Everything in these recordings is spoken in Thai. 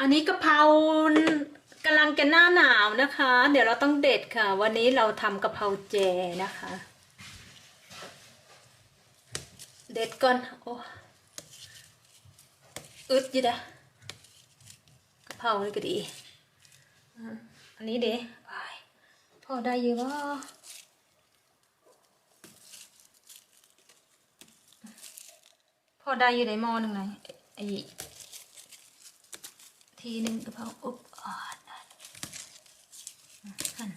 อันนี้กะเพรากำลังจะหน้าหนาวนะคะ เดี๋ยวเราต้องเด็ดค่ะ วันนี้เราทำกะเพราเจนะคะ เด็ดก่อนโอ้อึดยี่ดะกะเพรานี่ก็ดีอันนี้เด้ไปพอได้อยู่ว่าพอได้อยู่ในหม้อหนึ่งไงไอ้ ทีหนึ่งกะเพราอบอ่อนนั่นหั่น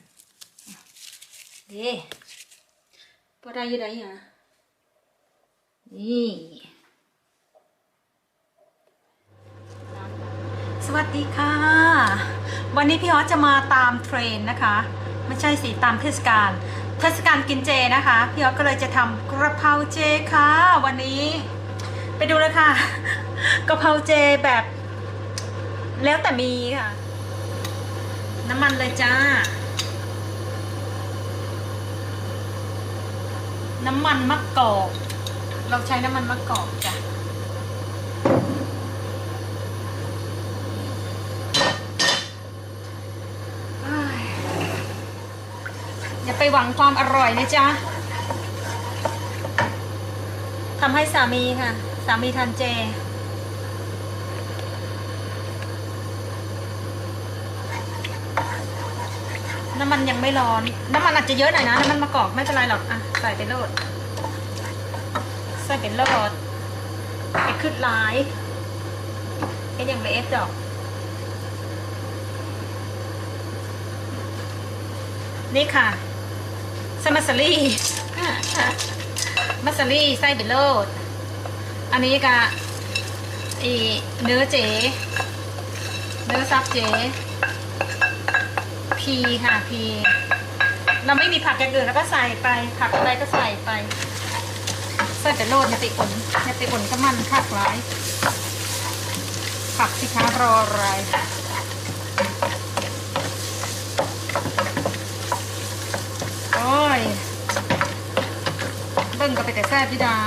เด้พอได้อยู่ไหนฮะนี่สวัสดีค่ะ วันนี้พี่ฮอตจะมาตามเทรนนะคะ ไม่ใช่สิตามเทศกาลเทศกาลกินเจนะคะ พี่ฮอตก็เลยจะทำกระเพราเจค่ะ วันนี้ ไปดูเลยค่ะ กระเพราเจแบบ แล้วแต่มีค่ะ น้ำมันเลยจ้า น้ำมันมะกอก เราใช้น้ำมันมะกอกจ้ะอยอย่าไปหวังความอร่อยนะจ๊ะทำให้สามีค่ะ สามีทานเจ น้ำมันยังไม่ร้อน น้ำมันอาจจะเยอะหน่อยนะ น้ำมันมะกอกไม่เป็นไรหรอกอะใส่ไปโลด ใส่เป็นโลดไอ้ขึ้นลายไอ้ยังไม่เอฟดอก นี่ค่ะสมัสลี่มัสลี่ไส้เบลโลด อันนี้ก็อีเนื้อเจ เนื้อซับเจ พีค่ะพี เราไม่มีผักอย่างอื่นแล้วก็ใส่ไป ผักอะไรก็ใส่ไปใส่เบลโลดเนติอุ่นเนติอุ่นก็มันคักร้าย ผักสิคะรออะไรโอ้ยเบิ่งก็ไปแต่แซ่บที่ได้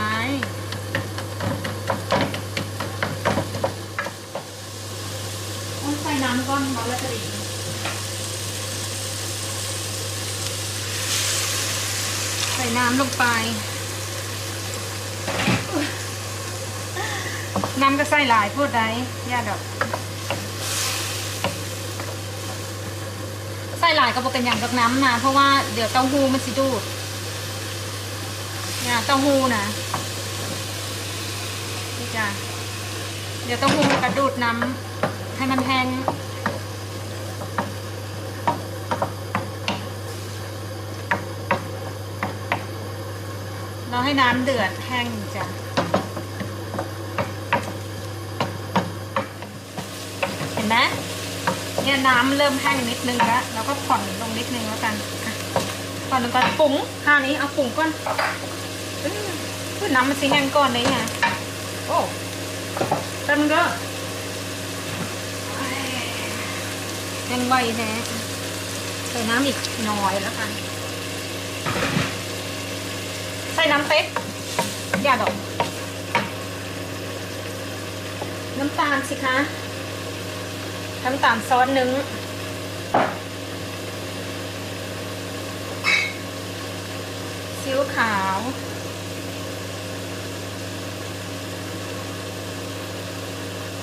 ต้องใส่น้ำก้อนมาแล้วก็ดี ส่น้ำลงไป น้ำก็ใส่หลายพูดได้ย่าดอกใส่หลายก็บอกเป็นอย่างดอกน้ำนะเพราะว่าเดี๋ยวเต้าหู้มันสิดูดเนี่ยเต้าหู้นะนี่จ้ะเดี๋ยวเต้าหู้กระดูดน้ำให้มันแห้งเรา ให้น้ำเดือดแห้งจ้ะเห็นไหมเนี่ยน้ำเริ่มแห้งนิดนึงแล้วเราก็ผ่อนลงนิดนึงแล้วกันอะผ่อนลงก่อนปุ๋งท่านี้เอาปุ๋งก่อนพูดน้ำมันสิแห้งก่อนเลยไงโอ้เต็มก็แห้งไวแท้ใส่น้ำอีกหน่อยแล้วกัน ใส่น้ำเป๊กอย่าดอก น้ำตาลสิคะน้ำตาลซอสหนึ่งซีอิ๊วขาว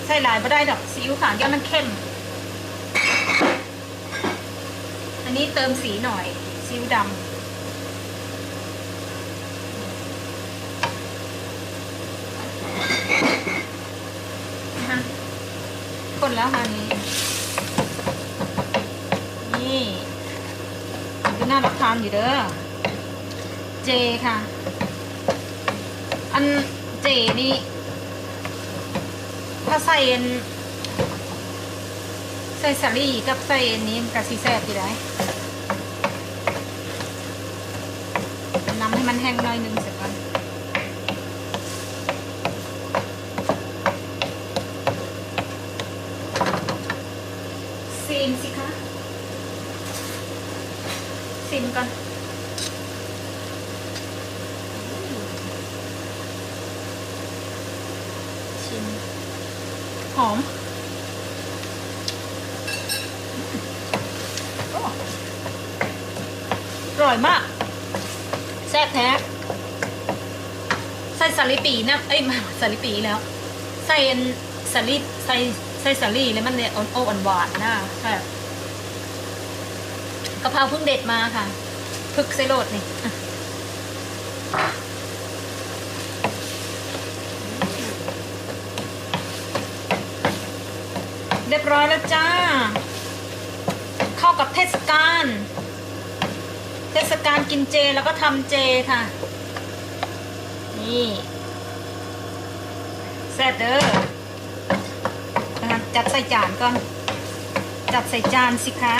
ใส่หลายไม่ได้ดอกซีอิ๊วขาวย่ามันเข้ม อันนี้เติมสีหน่อยซีอิ๊วดำนะคะค นแล้วค่ะอันนี้ นี่ดูน่ารับทานอยู่เด้อ เจค่ะ อันเจนี่ถ้าใส่อันใส่สาลี่กับใส่อันนี้มันกับซีแซ่บดีได้น้ำให้มันแห้งหน่อยหนึงเสร็จ หอมอร่อยมาก แซ่บแท้ใส่สลีปีนะเอ้ยมาสลีปีแล้ว ใส่สาลีใส่ใส่สลีแล้วมันเนอ่อนโอ่หวานนะแซ่บกะเพราเพิ่งเด็ดมาค่ะ พึกใส่โรดนี่ เรียบร้อยแล้วจ้า เข้ากับเทศกาลเทศกาลกินเจแล้วก็ทำเจค่ะ นี่แซ่บเด้อนะคะจัดใส่จานก่อน จัดใส่จานสิคะ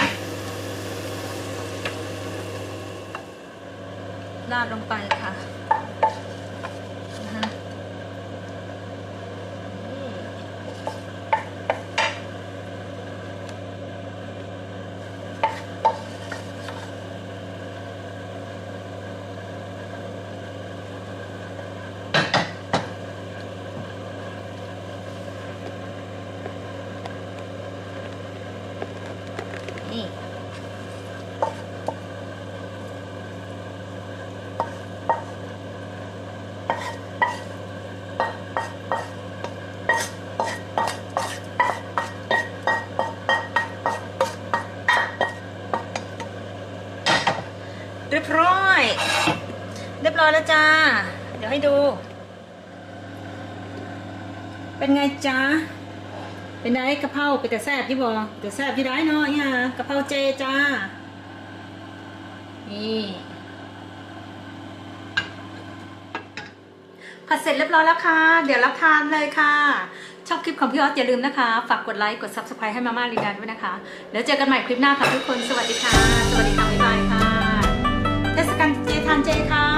ราดลงไปค่ะ ร้อแล้วจ้า เดี๋ยวให้ดู เป็นไงจ้าเป็นได้กะเพราเป็นแต่แซ่บที่บอแต่แซ่บที่ได้เนาะเนี่ยกะเพราเจจ้า นี่ผัดเสร็จเรียบร้อยแล้วค่ะ เดี๋ยวรับทานเลยค่ะ ชอบคลิปของพี่ออสอย่าลืมนะคะ ฝากกดไลค์ กด subscribe ให้มาม่าลีดาด้วยนะคะ แล้วเจอกันใหม่คลิปหน้าค่ะทุกคน สวัสดีค่ะ สวัสดีค่ะบ๊ายบายค่ะ เทศกาลเจทานเจค่ะ